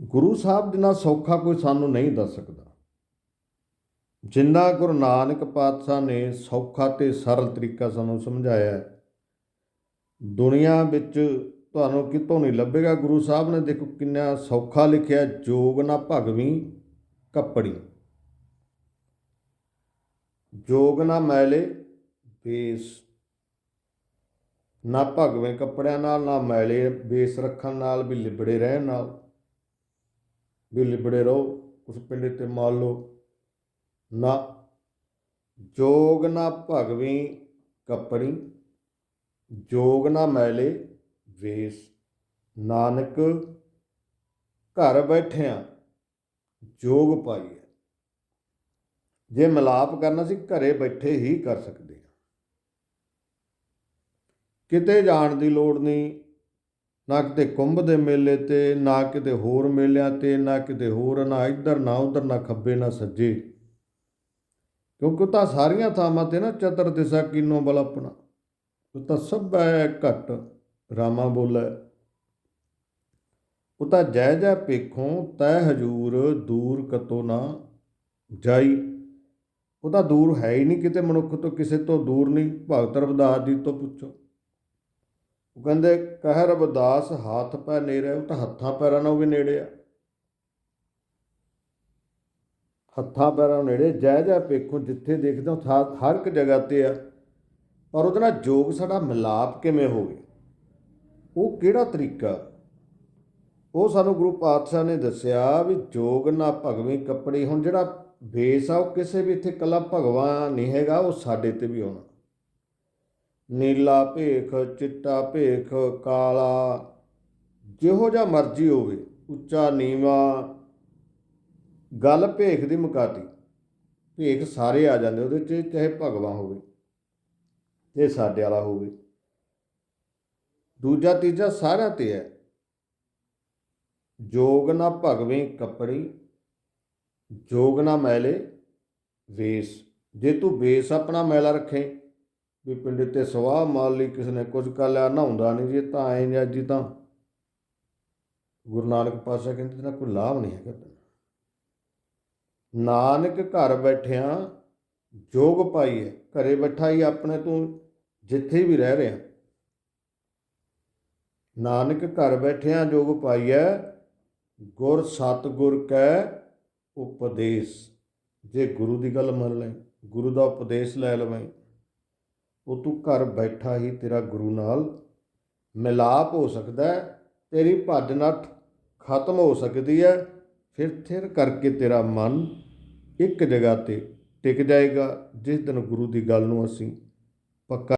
ਗੁਰੂ ਸਾਹਿਬ ਜਿੰਨਾ ਸੌਖਾ ਕੋਈ ਸਾਨੂੰ ਨਹੀਂ ਦੱਸ ਸਕਦਾ। ਜਿੰਨਾ ਗੁਰੂ ਨਾਨਕ ਪਾਤਸ਼ਾਹ ਨੇ ਸੌਖਾ ਤੇ ਸਰਲ ਤਰੀਕਾ ਸਾਨੂੰ ਸਮਝਾਇਆ ਦੁਨੀਆ ਵਿੱਚ ਤੁਹਾਨੂੰ ਕਿਤੋਂ ਨਹੀਂ ਲੱਭੇਗਾ। ਗੁਰੂ ਸਾਹਿਬ ਨੇ ਦੇਖੋ ਕਿੰਨਾ ਸੌਖਾ ਲਿਖਿਆ, ਜੋਗ ਨਾ ਭਗਵੀ ਕੱਪੜੀ। ਜੋਗ ਨਾ ਮੈਲੇ ਬੇਸ, ਨਾ ਭਗਵੇਂ ਕੱਪੜਿਆਂ ਨਾਲ, ਨਾ ਮੈਲੇ ਬੇਸ ਰੱਖਣ ਨਾਲ, ਵੀ ਲਿਬੜੇ ਰਹਿਣ ਨਾਲ। ਵੀ ਲਿਬੜੇ ਰਹੋ, ਉਸ ਪਿੰਡੇ ਤੇ ਮਾਲ ਲਓ। ਨਾ, ਜੋਗ ਨਾ ਭਗਵੀ ਕੱਪੜੀ ਜੋਗ ਨਾ ਮੈਲੇ ਵੇਸ। ਨਾਨਕ ਘਰ ਬੈਠਿਆਂ ਜੋਗ ਪਾਈਏ ਜੇ ਮਿਲਾਪ ਕਰਨਾ ਸੀ, ਘਰੇ ਬੈਠੇ ਹੀ ਕਰ ਸਕਦੇ ਹਾਂ। ਕਿਤੇ ਜਾਣ ਦੀ ਲੋੜ ਨਹੀਂ ਨਾ ਕਿਤੇ ਕੁੰਭ ਦੇ ਮੇਲੇ ਤੇ, ਨਾ ਕਿਤੇ ਹੋਰ ਮੇਲਿਆਂ ਤੇ, ਨਾ ਕਿਤੇ ਹੋਰ, ਨਾ ਇੱਧਰ ਨਾ ਉੱਧਰ, ਨਾ ਖੱਬੇ, ਨਾ ਸੱਜੇ। ਕਿਉਂਕਿ ਉਹ ਤਾਂ ਸਾਰੀਆਂ ਥਾਵਾਂ ਤੇ ਨਾ ਚਤਰ ਦਿਸ਼ਾ ਕੀਨੋ ਬਲ ਆਪਣਾ। ਉਹ ਤਾਂ ਸਭ ਹੈ ਘਟ, ਰਾਮਾ ਬੋਲੇ ਉਹ ਤਾਂ ਜੈ ਜੈ ਪੇਖੋਂ ਤੈ ਹਜੂਰ, ਦੂਰ ਕਤੋ ਨਾ ਜਾਈ। ਉਹ ਤਾਂ ਦੂਰ ਹੈ ਹੀ ਨਹੀਂ ਕਿਤੇ ਮਨੁੱਖ ਤੋਂ, ਕਿਸੇ ਤੋਂ ਦੂਰ ਨਹੀਂ। ਭਗਤ ਰਵਦਾਸ ਜੀ ਤੋਂ ਪੁੱਛੋ। ਉਹ ਕਹਿੰਦੇ, ਕਹਿ ਰਵਿਦਾਸ ਹੱਥ ਪੈ ਨੇੜੇ, ਉਹ ਤਾਂ ਹੱਥਾਂ ਪੈਰਾਂ ਨਾਲ ਵੀ ਨੇੜੇ ਆ। ਹੱਥਾਂ ਪੈਰਾਂ ਨੂੰ ਨੇੜੇ, ਜੈ ਜੈ ਪੇਖੋ ਜਿੱਥੇ ਦੇਖਦੇ ਹੋ ਥਾ- ਹਰ ਇੱਕ ਜਗ੍ਹਾ ਤੇ ਆ। ਪਰ ਉਹਦੇ ਨਾਲ ਜੋਗ ਸਾਡਾ ਮਿਲਾਪ ਕਿਵੇਂ ਹੋਵੇ ਉਹ ਕਿਹੜਾ ਤਰੀਕਾ? ਉਹ ਸਾਨੂੰ ਗੁਰੂ ਪਾਤਸ਼ਾਹ ਨੇ ਦੱਸਿਆ ਵੀ ਜੋਗ ਨਾ ਭਗਵੀਂ ਕੱਪੜੇ, ਹੁਣ ਜਿਹੜਾ ਬੇਸ ਆ, ਉਹ ਕਿਸੇ ਵੀ ਇੱਥੇ ਕੱਲਾ ਭਗਵਾਨ ਨਹੀਂ ਹੈਗਾ, ਉਹ ਸਾਡੇ ਤੇ ਵੀ ਆਉਣਾ ਨੀਲਾ ਭੇਖ, ਚਿੱਟਾ ਭੇਖ, ਕਾਲਾ। ਜਿਹੋ ਜਿਹਾ ਮਰਜ਼ੀ ਹੋਵੇ, ਉੱਚਾ, ਨੀਵਾ। ਗੱਲ ਭੇਖ ਦੀ ਮੁਕਾਤੀ ਭੇਖ ਸਾਰੇ ਆ ਜਾਂਦੇ ਉਹਦੇ 'ਚ, ਚਾਹੇ ਭਗਵਾ ਹੋਵੇ ਤੇ ਸਾਡੇ ਵਾਲਾ ਹੋਵੇ। ਦੂਜਾ, ਤੀਜਾ ਸਾਰਿਆਂ ਤੇ ਹੈ। ਜੋਗ ਨਾ ਭਗਵੇਂ ਕੱਪੜੀ, ਜੋਗ ਨਾ ਮੈਲੇ ਵੇਸ। ਜੇ ਤੂੰ ਵੇਸ ਆਪਣਾ ਮੈਲਾ ਰੱਖੇ ਵੀ ਪਿੰਡ ਤੇ ਸਵਾਹ ਮਾਰ ਲਈ ਕਿਸ ਨੇ ਕੁਝ ਕਰ ਲਿਆ ਨਹਾਉਂਦਾ ਨਹੀਂ ਜੀ, ਤਾਂ ਐਂ ਜਾਂ ਜੀ ਤਾਂ ਗੁਰੂ ਨਾਨਕ ਪਾਤਸ਼ਾਹ ਕਹਿੰਦੇ ਤੇਰਾ ਕੋਈ ਲਾਭ ਨਹੀਂ ਹੈਗਾ ਤੈਨੂੰ। ਨਾਨਕ ਘਰ ਬੈਠਿਆਂ ਜੋਗ ਹੈ ਘਰੇ ਬੈਠਾ ਹੀ ਆਪਣੇ ਤੂੰ ਜਿੱਥੇ ਵੀ ਰਹਿ ਰਿਹਾ। ਨਾਨਕ ਘਰ ਬੈਠਿਆਂ ਜੋਗ ਹੈ ਗੁਰ ਸਤਿਗੁਰ ਕੈ ਉਪਦੇਸ਼। ਜੇ ਗੁਰੂ ਦੀ ਗੱਲ ਮੰਨ ਲੈ, ਗੁਰੂ ਦਾ ਉਪਦੇਸ਼ ਲੈ ਲਵੇਂ ਉਹ ਤੂੰ ਘਰ ਬੈਠਾ ਹੀ ਤੇਰਾ ਗੁਰੂ ਨਾਲ ਮਿਲਾਪ ਹੋ ਸਕਦਾ ਹੈ, ਤੇਰੀ ਭੱਜ ਨੱਠ ਖਤਮ ਹੋ ਸਕਦੀ ਹੈ, ਫਿਰ ਥਿਰ ਕਰਕੇ ਤੇਰਾ ਮਨ ਇੱਕ ਜਗ੍ਹਾ ਤੇ ਟਿਕ ਜਾਏਗਾ, ਜਿਸ ਦਿਨ ਗੁਰੂ ਦੀ ਗੱਲ ਨੂੰ ਅਸੀਂ ਪੱਕਾ